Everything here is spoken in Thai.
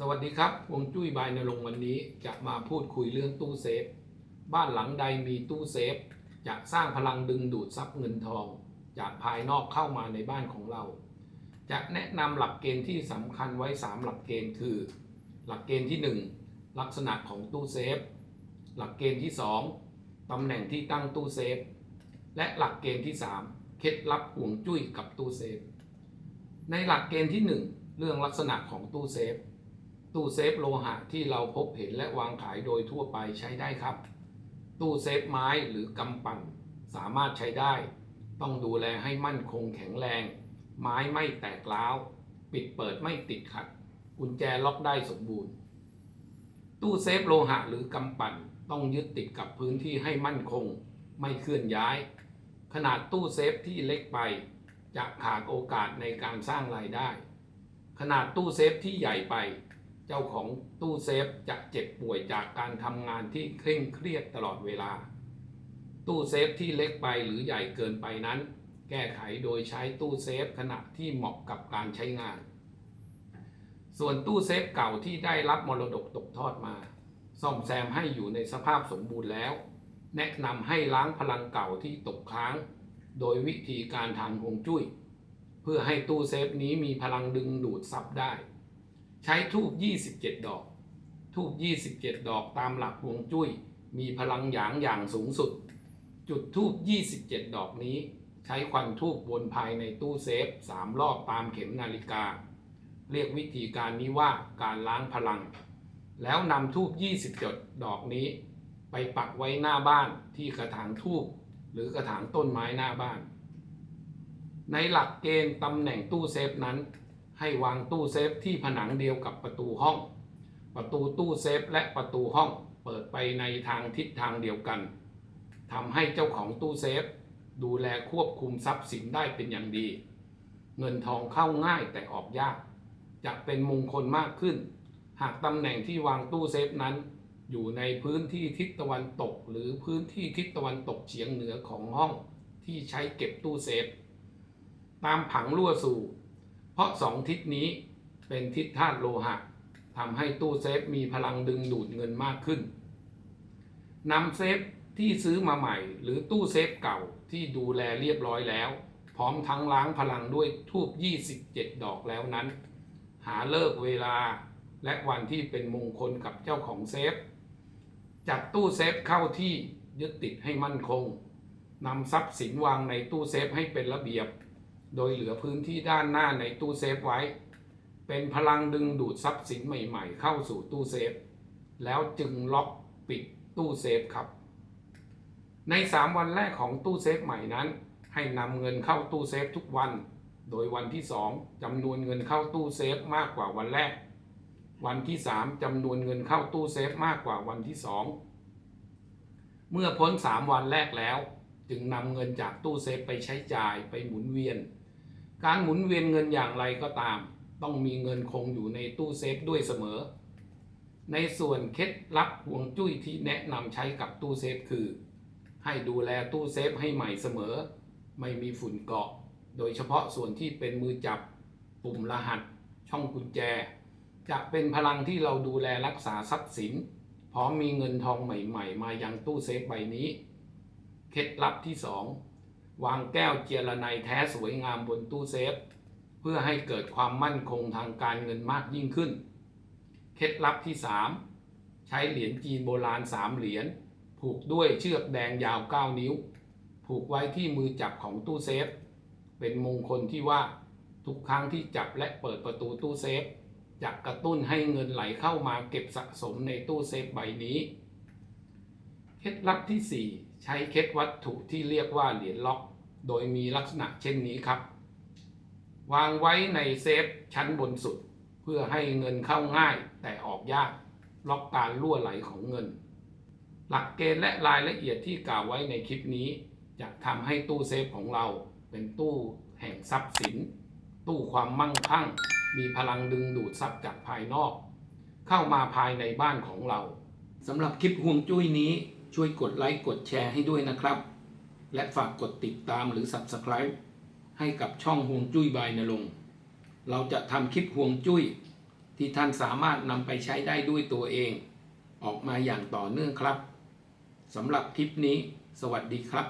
สวัสดีครับวงจุ้ยบายนรงวันนี้จะมาพูดคุยเรื่องตู้เซฟ บ้านหลังใดมีตู้เซฟ จะสร้างพลังดึงดูดทรัพย์เงินทอง จากภายนอกเข้ามาในบ้านของเรา จะแนะนำหลักเกณฑ์ที่สำคัญไว้ 3 หลักเกณฑ์คือ หลักเกณฑ์ที่ 1 ลักษณะของตู้เซฟ หลักเกณฑ์ที่ 2ตำแหน่งที่ตั้งตู้เซฟ และหลักเกณฑ์ที่ 3 เคล็ดลับห่วงจุ้ยกับตู้เซฟ ในหลักเกณฑ์ที่ 1 เรื่องลักษณะของตู้เซฟ ตู้เซฟโลหะที่เราพบเห็นและวางขายโดยทั่วไปใช้ได้ครับ ตู้เซฟไม้หรือกำปั่นสามารถใช้ได้ ต้องดูแลให้มั่นคงแข็งแรง ไม้ไม่แตกร้าว ปิดเปิดไม่ติดขัด กุญแจล็อกได้สมบูรณ์ ตู้เซฟโลหะหรือกำปั่นต้องยึดติดกับพื้นที่ให้มั่นคง ไม่เคลื่อนย้าย ขนาดตู้เซฟที่เล็กไป จะขาดโอกาสในการสร้างรายได้ ขนาดตู้เซฟที่ใหญ่ไป เจ้าของตู้เซฟจะเจ็บป่วยจากการทำงานที่เคร่งเครียดตลอดเวลา ตู้เซฟที่เล็กไปหรือใหญ่เกินไปนั้น แก้ไขโดยใช้ตู้เซฟขณะที่เหมาะกับการใช้งาน ส่วนตู้เซฟเก่าที่ได้รับมรดกตกทอดมา ซ่อมแซมให้อยู่ในสภาพสมบูรณ์แล้ว แนะนำให้ล้างพลังเก่าที่ตกค้าง โดยวิธีการทางฮวงจุ้ย เพื่อให้ตู้เซฟนี้มีพลังดึงดูดซับได้ ใช้ทูบ27 ดอก ทูบ27 ดอกตามหลักฮวงจุ้ย มีพลังหยางอย่างสูงสุด จุดทูบ27 ดอกนี้ ใช้ควันทูบวนภายในตู้เซฟ 3 รอบตามเข็มนาฬิกา เรียกวิธีการนี้ว่าการล้างพลัง แล้วนำทูบ27 ดอกนี้ ไปปักไว้หน้าบ้านที่กระถางทูบหรือกระถางต้นไม้หน้าบ้าน ในหลักเกณฑ์ตำแหน่งตู้เซฟนั้น ให้วางตู้เซฟที่ผนังเดียวกับประตูห้อง ประตูตู้เซฟและประตูห้องเปิดไปในทางทิศทางเดียวกันทำให้เจ้าของตู้เซฟ ดูแลควบคุมทรัพย์สินได้เป็นอย่างดี เงินทองเข้าง่ายแต่ออกยาก จะเป็นมงคลมากขึ้น หากตำแหน่งที่วางตู้เซฟนั้น อยู่ในพื้นที่ทิศตะวันตก หรือพื้นที่ทิศตะวันตกเฉียงเหนือของห้องที่ใช้เก็บตู้เซฟ ตามผังรั่วสู่ เพราะสองทิศนี้เป็นทิศธาตุโลหะทำให้ตู้เซฟมีพลังดึงดูดเงินมากขึ้นนำเซฟที่ซื้อมาใหม่ หรือตู้เซฟเก่าที่ดูแลเรียบร้อยแล้ว พร้อมทั้งล้างพลังด้วยทูบ27 ดอกแล้วนั้น หาเลิกเวลาและวันที่เป็นมงคลกับเจ้าของเซฟ จัดตู้เซฟเข้าที่ยึดติดให้มั่นคงนำทรัพย์สินวางในตู้เซฟให้เป็นระเบียบ โดยเหลือพื้นที่ด้านหน้าในตู้เซฟไว้ เป็นพลังดึงดูดทรัพย์สินใหม่ๆ เข้าสู่ตู้เซฟ แล้วจึงล็อกปิดตู้เซฟครับ ใน 3 วันแรกของตู้เซฟใหม่นั้น ให้นำเงินเข้าตู้เซฟทุกวัน โดยวันที่ 2จำนวนเงินเข้าตู้เซฟมากกว่าวันแรก วันที่ 3จำนวนเงินเข้าตู้เซฟมากกว่าวันที่ 2 เมื่อพ้น 3 วันแรกแล้ว จึงนำเงินจากตู้เซฟไปใช้จ่ายไปหมุนเวียน การหมุนเวียนเงินอย่างไรก็ตาม ต้องมีเงินคงอยู่ในตู้เซฟด้วยเสมอ ในส่วนเคล็ดลับห่วงจุ้ยที่แนะนำใช้กับตู้เซฟคือ ให้ดูแลตู้เซฟให้ใหม่เสมอ ไม่มีฝุ่นเกาะ โดยเฉพาะส่วนที่เป็นมือจับ ปุ่มรหัส ช่องกุญแจ จะเป็นพลังที่เราดูแลรักษาทรัพย์สิน พร้อมมีเงินทองใหม่ ๆ มายังตู้เซฟใบนี้ เคล็ดลับที่ 2 วางแก้วเจรไนแท้สวยงามบนตู้เซฟ เพื่อให้เกิดความมั่นคงทางการเงินมากยิ่งขึ้น เคล็ดลับที่ 3 ใช้เหรียญจีนโบราณ 3 เหรียญผูกด้วยเชือกแดงยาว 9 นิ้ว ผูกไว้ที่มือจับของตู้เซฟ เป็นมงคลที่ว่าทุกครั้งที่จับและเปิดประตูตู้เซฟจะกระตุ้นให้เงินไหลเข้ามาเก็บสะสมในตู้เซฟใบนี้ ล็ดลับที่ 4 ใช้เคล็ดวัตถุที่เรียกว่าเหรียญล็อก โดยมีลักษณะเช่นนี้ครับ วางไว้ในเซฟชั้นบนสุด เพื่อให้เงินเข้าง่ายแต่ออกยาก ล็อกการล่วไหลของเงิน หลักเกณฑ์และรายละเอียดที่กล่าวไว้ในคลิปนี้ จะทำให้ตู้เซฟของเรา เป็นตู้แห่งทรัพย์สิน ตู้ความมั่งคั่ง มีพลังดึงดูดทรัพย์จากภายนอก เข้ามาภายในบ้านของเราสำหรับคลิปห่วงจุ้ยนี้ ช่วยกดไลค์กดแชร์ให้ด้วยนะครับ และฝากกดติดตามหรือ Subscribe ให้กับช่องห่วงจุ้ยบายนรงเราจะทำคลิปห่วงจุ้ย ที่ท่านสามารถนำไปใช้ได้ด้วยตัวเอง ออกมาอย่างต่อเนื่องครับสำหรับคลิปนี้ สวัสดีครับ